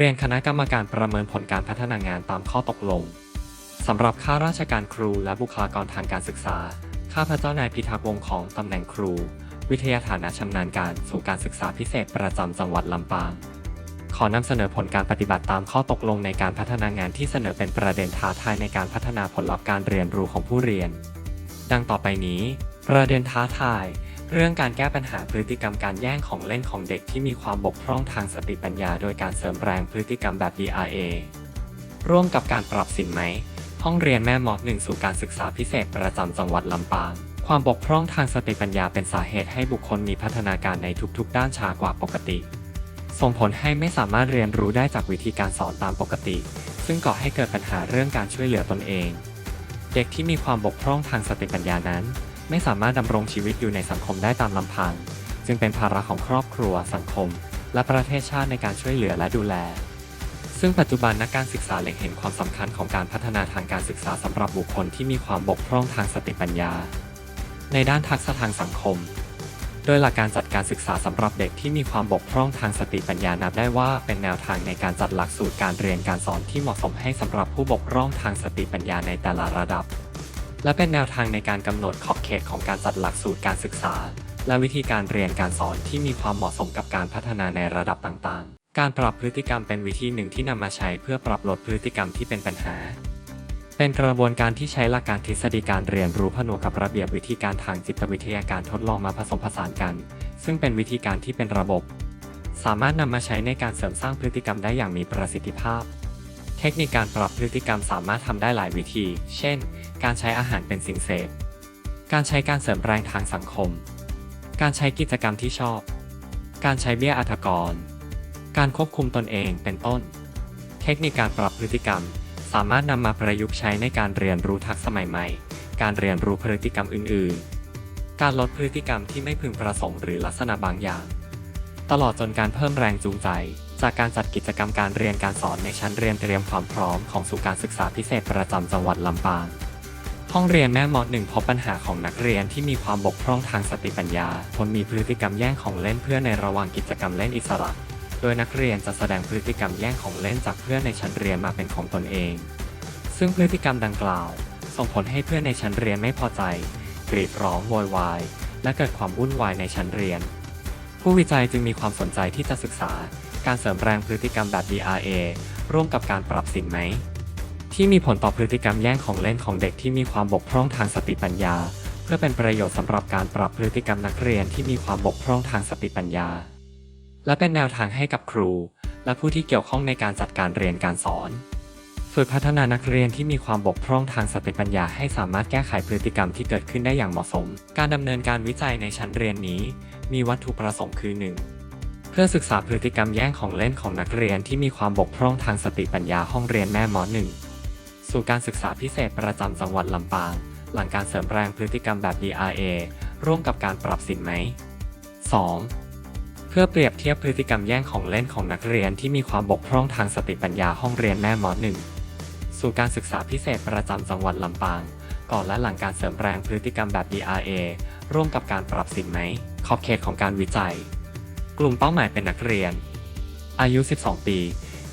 เรียนคณะกรรมการประเมินผลการพัฒนางานตามข้อตกลงสำหรับข้าราชการครูและบุคลากรทางการศึกษา ข้าพเจ้านายพิทักษ์วงของตำแหน่งครู วิทยาฐานะชำนาญการสู่การศึกษาพิเศษประจำจังหวัดลำปาง ขอนำเสนอผลการปฏิบัติตามข้อตกลงในการพัฒนางานที่เสนอเป็นประเด็นท้าทายในการพัฒนาผลลัพธ์การเรียนรู้ของผู้เรียน ดังต่อไปนี้ ประเด็นท้าทาย เรื่องการแก้ปัญหาพฤติกรรมการแย่งของเล่นของเด็กที่มีความบกพร่องทางสติปัญญา โดยการเสริมแรงพฤติกรรมแบบ DRA ร่วมกับการปรับสินไหม ห้องเรียนแม่มอหนึ่งสู่การศึกษาพิเศษประจำจังหวัดลำปาง ความบกพร่องทางสติปัญญาเป็นสาเหตุให้บุคคลมีพัฒนาการในทุกๆ ด้านช้ากว่าปกติ ส่งผลให้ไม่สามารถเรียนรู้ได้จากวิธีการสอนตามปกติ ซึ่งก่อให้เกิดปัญหาเรื่องการช่วยเหลือตนเอง เด็กที่มีความบกพร่องทางสติปัญญานั้น ไม่สามารถดำรงชีวิตอยู่ในสังคมได้ตามลำพัง จึงเป็นภาระของครอบครัวสังคม และประเทศชาติในการช่วยเหลือและดูแล ซึ่งปัจจุบันนักการศึกษาเล็งเห็นความสำคัญของการพัฒนาทางการศึกษาสำหรับบุคคลที่มีความบกพร่องทางสติปัญญา ในด้านทักษะทางสังคม โดยหลักการจัดการศึกษาสำหรับเด็กที่มีความบกพร่องทางสติปัญญานับได้ว่าเป็นแนวทางในการจัดหลักสูตรการเรียนการสอนที่เหมาะสมให้สำหรับผู้บกพร่องทางสติปัญญาในแต่ละระดับ และเป็นแนวทางในการกำหนดขอบเขตของการจัดหลักสูตรการศึกษา และวิธีการเรียนการสอนที่มีความเหมาะสมกับการพัฒนาในระดับต่างๆ การปรับพฤติกรรมเป็นวิธีหนึ่งที่นำมาใช้เพื่อปรับลดพฤติกรรมที่เป็นปัญหา เป็นกระบวนการที่ใช้หลักการทฤษฎีการเรียนรู้ผนวกกับระเบียบวิธีการทางจิตวิทยาการทดลองมาผสมผสานกัน ซึ่งเป็นวิธีการที่เป็นระบบ สามารถนำมาใช้ในการเสริมสร้างพฤติกรรมได้อย่างมีประสิทธิภาพ เทคนิคการปรับพฤติกรรมสามารถทำได้หลายวิธี เช่น การใช้อาหารเป็นสิ่งเสพ การใช้การเสริมแรงทางสังคม การใช้กิจกรรมที่ชอบ การใช้เบี้ยอัธกร การควบคุมตนเอง เป็นต้น เทคนิคการปรับพฤติกรรม สามารถนำมาประยุกต์ใช้ในการเรียนรู้ทักษะใหม่ๆ การเรียนรู้พฤติกรรมอื่น ๆ การลดพฤติกรรมที่ไม่พึงประสงค์หรือลักษณะบางอย่าง ตลอดจนการเพิ่มแรงจูงใจ จากการจัดกิจกรรมการเรียนการสอนในชั้นเรียนเตรียมความพร้อมของสู่การศึกษาพิเศษประจำจังหวัดลำปาง ห้องเรียนแม่มอหนึ่งพบปัญหาของนักเรียนที่มีความบกพร่องทางสติปัญญาทนมีพฤติกรรมแย่งของเล่นเพื่อนในระหว่างกิจกรรมเล่นอิสระ โดยนักเรียนจะแสดงพฤติกรรมแย่งของเล่นจากเพื่อนในชั้นเรียนมาเป็นของตนเอง ซึ่งพฤติกรรมดังกล่าว ส่งผลให้เพื่อนในชั้นเรียนไม่พอใจ กรีดร้องโวยวายและเกิดความวุ่นวายในชั้นเรียน ผู้วิจัยจึงมีความสนใจที่จะศึกษา การเสริมแรงพฤติกรรมแบบ DRA ร่วมกับการปรับสินไหม ที่มีผลต่อพฤติกรรมแย่งของเล่นของเด็กที่มีความบกพร่องทางสติปัญญา เพื่อเป็นประโยชน์สำหรับการปรับพฤติกรรมนักเรียนที่มีความบกพร่องทางสติปัญญา และเป็นแนวทางให้กับครู และผู้ที่เกี่ยวข้องในการจัดการเรียนการสอนฝึกพัฒนานักเรียนที่มีความบกพร่องทางสติปัญญาให้สามารถแก้ไขพฤติกรรมที่เกิดขึ้นได้อย่างเหมาะสม การดำเนินการวิจัยในชั้นเรียนนี้ มีวัตถุประสงค์คือ 1. เพื่อศึกษาพฤติกรรมแย่งของเล่นของนักเรียนที่มีความบกพร่องทางสติปัญญาห้องเรียนแม่มอหนึ่งสู่การศึกษาพิเศษประจำจังหวัดลำปาง หลังการเสริมแรงพฤติกรรมแบบ DRA ร่วมกับการปรับสินไหม 2. เพื่อเปรียบเทียบพฤติกรรมแย่งของเล่นของนักเรียนที่มีความบกพร่องทางสติปัญญาห้องเรียนแม่มอหนึ่งสู่การศึกษาพิเศษประจำจังหวัดลำปาง ก่อนและหลังการเสริมแรงพฤติกรรมแบบ DRA ร่วมกับการปรับสินไหม ขอบเขตของการวิจัย กลุ่มเป้าหมายเป็นนักเรียน อายุ 12 ปี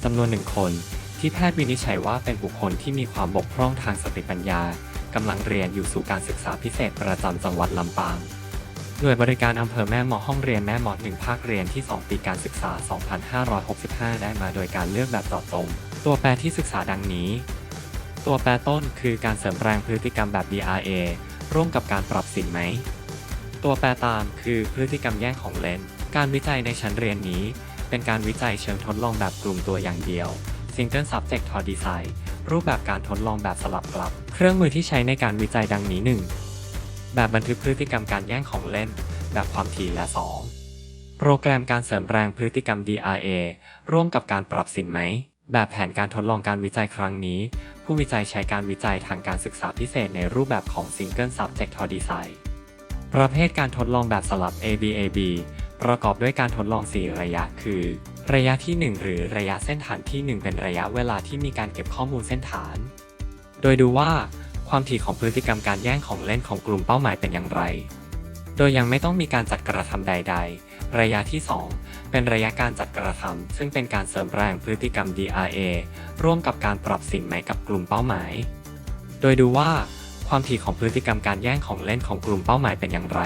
จำนวนหนึ่งคน ที่แพทย์วินิจฉัยว่าเป็นบุคคลที่มีความบกพร่องทางสติปัญญากำลังเรียนอยู่สู่การศึกษาพิเศษประจำจังหวัดลำปางหน่วยบริการอำเภอแม่หมอห้องเรียนแม่หมอหนึ่งภาคเรียนที่ 2 ปีการศึกษา 2565 ได้มาโดยการเลือกแบบเจาะจงตัวแปรที่ศึกษาดังนี้ ตัวแปรต้นคือการเสริมแรงพฤติกรรมแบบ DRA ร่วมกับการปรับสินไหม ตัวแปรตามคือพฤติกรรมแย่งของเล่น การวิจัยในชั้นเรียนนี้ เป็นการวิจัยเชิงทดลองแบบกลุ่มตัวอย่างเดียว Single Subject t o Design รูปแบบการทดลองแบบสลับกลับ เครื่องมือที่ใช้ในการวิจัยดังนี้ 1. แบบบันทึกพฤติกรรมการแย่งของเล่น แบบความถี่และ 2. โปรแกรมการเสริมแรงพฤติกรรม DRA ร่วมกับการปรับสินไหม แบบแผนการทดลองการวิจัยครั้งนี้ ผู้วิจัยใช้การวิจัยทางการศึกษาพิเศษในรูปแบบของ Single Subject t o Design ประเภทการทดลองแบบสลับ ABAB ประกอบด้วยการทดลอง 4 ระยะ คือ ระยะที่ 1 หรือระยะเส้นฐานที่ 1 เป็นระยะเวลาที่มีการเก็บข้อมูลเส้นฐาน โดยดูว่าความถี่ของพฤติกรรมการแย่งของเล่นของกลุ่มเป้าหมายเป็นอย่างไร โดยยังไม่ต้องมีการจัดกระทำใด ๆ ระยะที่ 2 เป็นระยะการจัดกระทำซึ่งเป็นการเสริมแรงพฤติกรรม DRA ร่วมกับการปรับสิ่งใหม่กับกลุ่มเป้าหมาย โดยดูว่าความถี่ของพฤติกรรมการแย่งของเล่นของกลุ่มเป้าหมายเป็นอย่างไร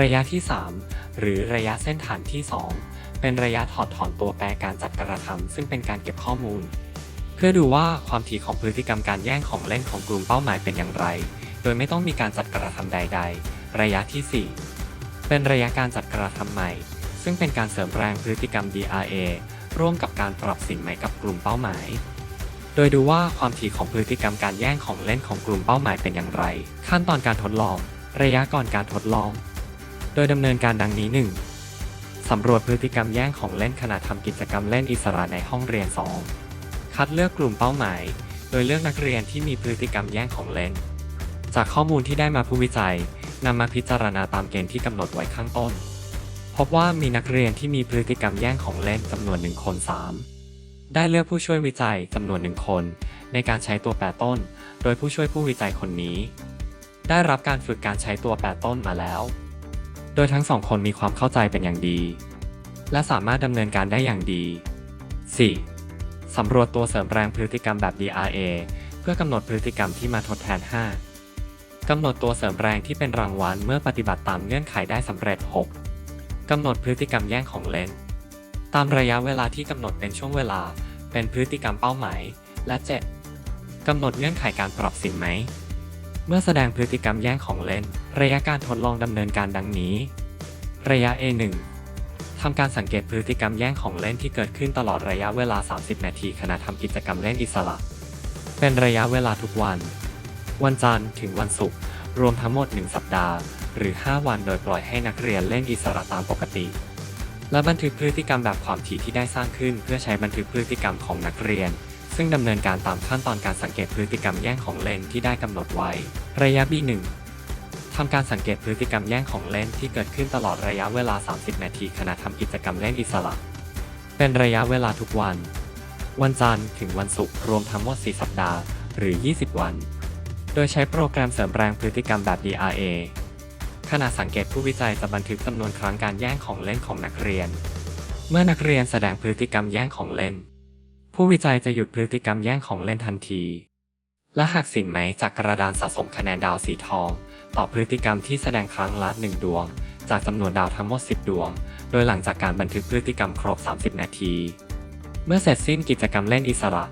ระยะที่ 3 หรือระยะเส้นฐานที่ 2 เป็นระยะถอดถอนตัวแปรการจัดกระทำซึ่งเป็นการเก็บข้อมูล เพื่อดูว่าความถี่ของพฤติกรรมการแย่งของเล่นของกลุ่มเป้าหมายเป็นอย่างไร โดยไม่ต้องมีการจัดกระทำใด ๆ ระยะที่ 4 เป็นระยะการจัดกระทำใหม่ ซึ่งเป็นการเสริมแรงพฤติกรรม DRA ร่วมกับการปรับสิ่งใหม่กับกลุ่มเป้าหมาย โดยดูว่าความถี่ของพฤติกรรมการแย่งของเล่นของกลุ่มเป้าหมายเป็นอย่างไร ขั้นตอนการทดลอง ระยะก่อนการทดลอง โดยดำเนินการดังนี้ 1. สำรวจพฤติกรรมแย่งของเล่นขณะทำกิจกรรมเล่นอิสระในห้องเรียน 2. คัดเลือกกลุ่มเป้าหมาย โดยเลือกนักเรียนที่มีพฤติกรรมแย่งของเล่น จากข้อมูลที่ได้มาผู้วิจัยนำมาพิจารณาตามเกณฑ์ที่กำหนดไว้ข้างต้น พบว่ามีนักเรียนที่มีพฤติกรรมแย่งของเล่นจำนวนหนึ่งคน 3. ได้เลือกผู้ช่วยวิจัยจำนวนหนึ่งคน ในการใช้ตัวแปรต้น โดยผู้ช่วยผู้วิจัยคนนี้ ได้รับการฝึกการใช้ตัวแปรต้นมาแล้ว โดยทั้งสองคนมีความเข้าใจเป็นอย่างดี และสามารถดำเนินการได้อย่างดี 4. สำรวจตัวเสริมแรงพฤติกรรมแบบ DRA เพื่อกำหนดพฤติกรรมที่มาทดแทน 5 กำหนดตัวเสริมแรงที่เป็นรางวัลเมื่อปฏิบัติตามเงื่อนไขได้สำเร็จ 6. กำหนดพฤติกรรมแย่งของเล่น ตามระยะเวลาที่กำหนดเป็นช่วงเวลา เป็นพฤติกรรมเป้าหมาย และ 7. กำหนดเงื่อนไขการปรับสิ่งไหม เมื่อแสดงพฤติกรรมแย่งของเล่น ระยะการทดลองดำเนินการดังนี้ ระยะ A1 ทำการสังเกตพฤติกรรมแย่งของเล่นที่เกิดขึ้นตลอดระยะเวลา 30 นาทีขณะทำกิจกรรมเล่นอิสระ เป็นระยะเวลาทุกวัน วันจันทร์ถึงวันศุกร์ รวมทั้งหมด 1 สัปดาห์ หรือ 5 วันโดยปล่อยให้นักเรียนเล่นอิสระตามปกติ และบันทึกพฤติกรรมแบบความถี่ที่ได้สร้างขึ้น เพื่อใช้บันทึกพฤติกรรมของนักเรียน ซึ่งดำเนินการตามขั้นตอนการสังเกตพฤติกรรมแย่งของเล่นที่ได้กำหนดไว้ ระยะ B1 ทำการสังเกตพฤติกรรมแย่งของเล่นที่เกิดขึ้นตลอดระยะเวลา 30 นาทีขณะทำกิจกรรมเล่นอิสระ เป็นระยะเวลาทุกวัน วันจันทร์ถึงวันศุกร์รวมทั้งหมด 4 สัปดาห์ หรือ 20 วัน โดยใช้โปรแกรมเสริมแรงพฤติกรรมแบบ DRA ขณะสังเกตผู้วิจัยจะบันทึกจำนวนครั้งการแย่งของเล่นของนักเรียน เมื่อนักเรียนแสดงพฤติกรรมแย่งของเล่น ผู้วิจัยจะหยุดพฤติกรรมแย่งของเล่นทันที และหากสิ่งไหมจากกระดานสะสมคะแนนดาวสีทอง ต่อพฤติกรรมที่แสดงครั้งละ1ดวง จากจำนวนดาวทั้งหมด 10 ดวง โดยหลังจากการบันทึกพฤติกรรมครบ 30 นาที เมื่อเสร็จสิ้นกิจกรรมเล่นอิสระ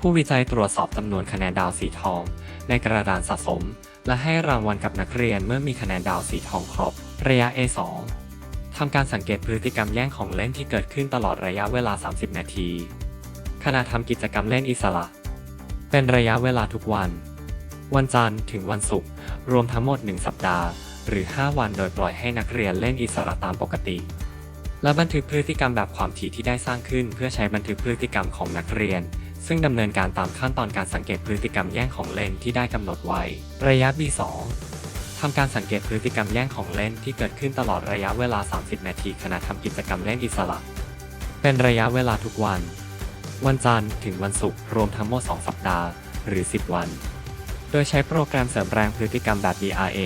ผู้วิจัยตรวจสอบจำนวนคะแนนดาวสีทอง ในกระดานสะสม และให้รางวัลกับนักเรียนเมื่อมีคะแนนดาวสีทองครบ ระยะ A2 ทำการสังเกตพฤติกรรมแย่งของเล่นที่เกิดขึ้นตลอดระยะเวลา 30 นาที ขณะทำกิจกรรมเล่นอิสระ เป็นระยะเวลาทุกวัน วันจันทร์ถึงวันศุกร์รวมทั้งหมด 1 สัปดาห์ หรือ 5 วันโดยปล่อยให้นักเรียนเล่นอิสระตามปกติ และบันทึกพฤติกรรมแบบความถี่ที่ได้สร้างขึ้น เพื่อใช้บันทึกพฤติกรรมของนักเรียน ซึ่งดำเนินการตามขั้นตอนการสังเกตพฤติกรรมแย่งของเล่นที่ได้กำหนดไว้ ระยะ B2 ทำการสังเกตพฤติกรรมแย่งของเล่นที่เกิดขึ้นตลอดระยะเวลา 30 นาทีขณะทำกิจกรรมเล่นอิสระ เป็นระยะเวลาทุกวัน วันจันทร์ถึงวันศุกร์รวมทั้งหมด 2 สัปดาห์ หรือ 10 วัน โดยใช้โปรแกรมเสริมแรงพฤติกรรมแบบ DRA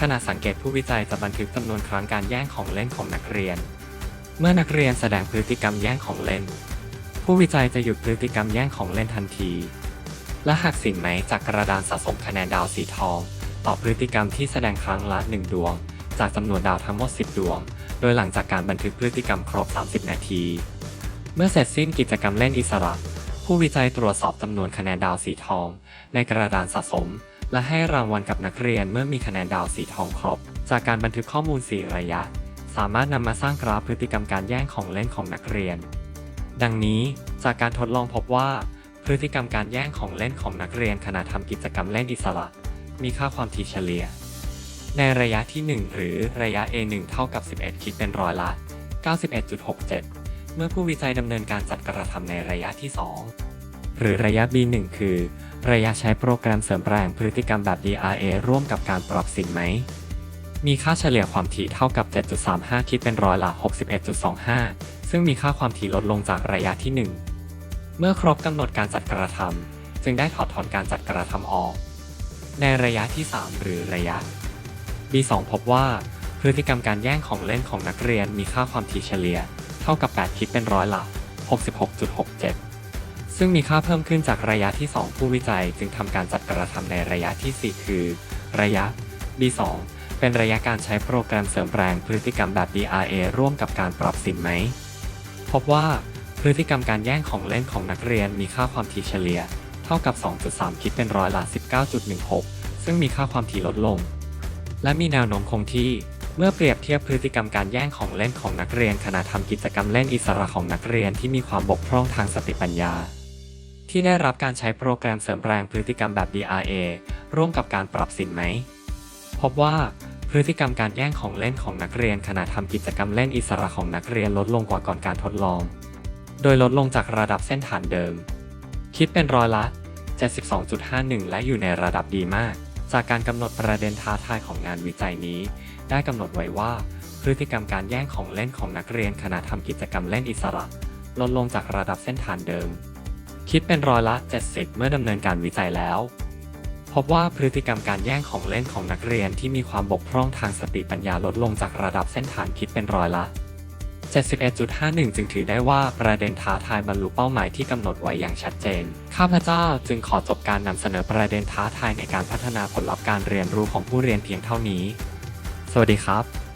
ขณะสังเกตผู้วิจัยจะบันทึกจำนวนครั้งการแย่งของเล่นของนักเรียน เมื่อนักเรียนแสดงพฤติกรรมแย่งของเล่น ผู้วิจัยจะหยุดพฤติกรรมแย่งของเล่นทันที และหากสิ่งไหมจากกระดานสะสมคะแนนดาวสีทอง ต่อพฤติกรรมที่แสดงครั้งละ1ดวง จากจำนวนดาวทั้งหมด 10 ดวง โดยหลังจากการบันทึกพฤติกรรมครบ 30 นาที เมื่อเสร็จสิ้นกิจกรรมเล่นอิสระ ผู้วิจัยตรวจสอบจำนวนคะแนนดาวสีทอง ในกระดานสะสม และให้รางวัลกับนักเรียนเมื่อมีคะแนนดาวสีทองครบ จากการบันทึกข้อมูล 4 ระยะ สามารถนำมาสร้างกราฟพฤติกรรมการแย่งของเล่นของนักเรียน ดังนี้จากการทดลองพบว่า พฤติกรรมการแย่งของเล่นของนักเรียนขณะทำกิจกรรมเล่นอิสระ มีค่าความถี่เฉลี่ย ในระยะที่ 1 หรือระยะ A1 เท่ากับ 11 คิดเป็นร้อยละ91.67 เมื่อผู้วิจัยดำเนินการจัดกระทำในระยะที่ 2 หรือระยะ B1 คือ ระยะใช้โปรแกรมเสริมแรงพฤติกรรมแบบ DRA ร่วมกับการปรับสิ่งไหม มีค่าเฉลี่ยความถี่เท่ากับ 7.35 คิดเป็นร้อยละ 61.25 ซึ่งมีค่าความถี่ลดลงจากระยะที่ 1 เมื่อครบกำหนดการจัดกระทำจึงได้ถอดถอนการจัดกระทำออก ในระยะที่ 3 หรือระยะ B2 พบว่าพฤติกรรมการแย่งของเล่นของนักเรียนมีค่าความถี่เฉลี่ย ท่ากับ 8 คิดเป็นร้อยละ66.67 ซึ่งมีค่าเพิ่มขึ้นจากระยะที่ 2 ผู้วิจัยจึงทำการจัดกระทำในระยะที่ 4 คือ ระยะ B2 เป็นระยะการใช้โปรแกรมเสริมแปลงพฤติกรรมแบบ DRA ร่วมกับการปรับสินไหม พบว่าพฤติกรรมการแย่งของเล่นของนักเรียนมีค่าความถี่เฉลี่ย เท่ากับ 2.3 คิดเป็นร้อยละ19.16 ซึ่งมีค่าความถี่ลดลง และมีแนวโน้มคงที่ เมื่อเปรียบเทียบพฤติกรรมการแย่งของเล่นของนักเรียนขณะทำกิจกรรมเล่นอิสระของนักเรียนที่มีความบกพร่องทางสติปัญญา ที่ได้รับการใช้โปรแกรมเสริมแปลงพฤติกรรมแบบ DRA ร่วมกับการปรับสินไหม พบว่าพฤติกรรมการแย่งของเล่นของนักเรียนขณะทำกิจกรรมเล่นอิสระของนักเรียนลดลงกว่าก่อนการทดลอง โดยลดลงจากระดับเส้นฐานเดิม คิดเป็นร้อยละ 72.51 และอยู่ในระดับดีมาก จากการกำหนดประเด็นท้าทายของงานวิจัยนี้ ได้กำหนดไว้ว่า พฤติกรรมการแย่งของเล่นของนักเรียนขณะทำกิจกรรมเล่นอิสระ ลดลงจากระดับเส้นฐานเดิม คิดเป็นร้อยละ 70 เมื่อดำเนินการวิจัยแล้ว พบว่าพฤติกรรมการแย่งของเล่นของนักเรียนที่มีความบกพร่องทางสติปัญญาลดลงจากระดับเส้นฐานคิดเป็นร้อยละ 71.51 จึงถือได้ว่าประเด็นท้าทายบรรลุเป้าหมายที่กำหนดไว้อย่างชัดเจน ข้าพเจ้าจึงขอจบการนำเสนอประเด็นท้าทายในการพัฒนาผลลัพธ์การเรียนรู้ของผู้เรียนเพียงเท่านี้ วัสดีครับ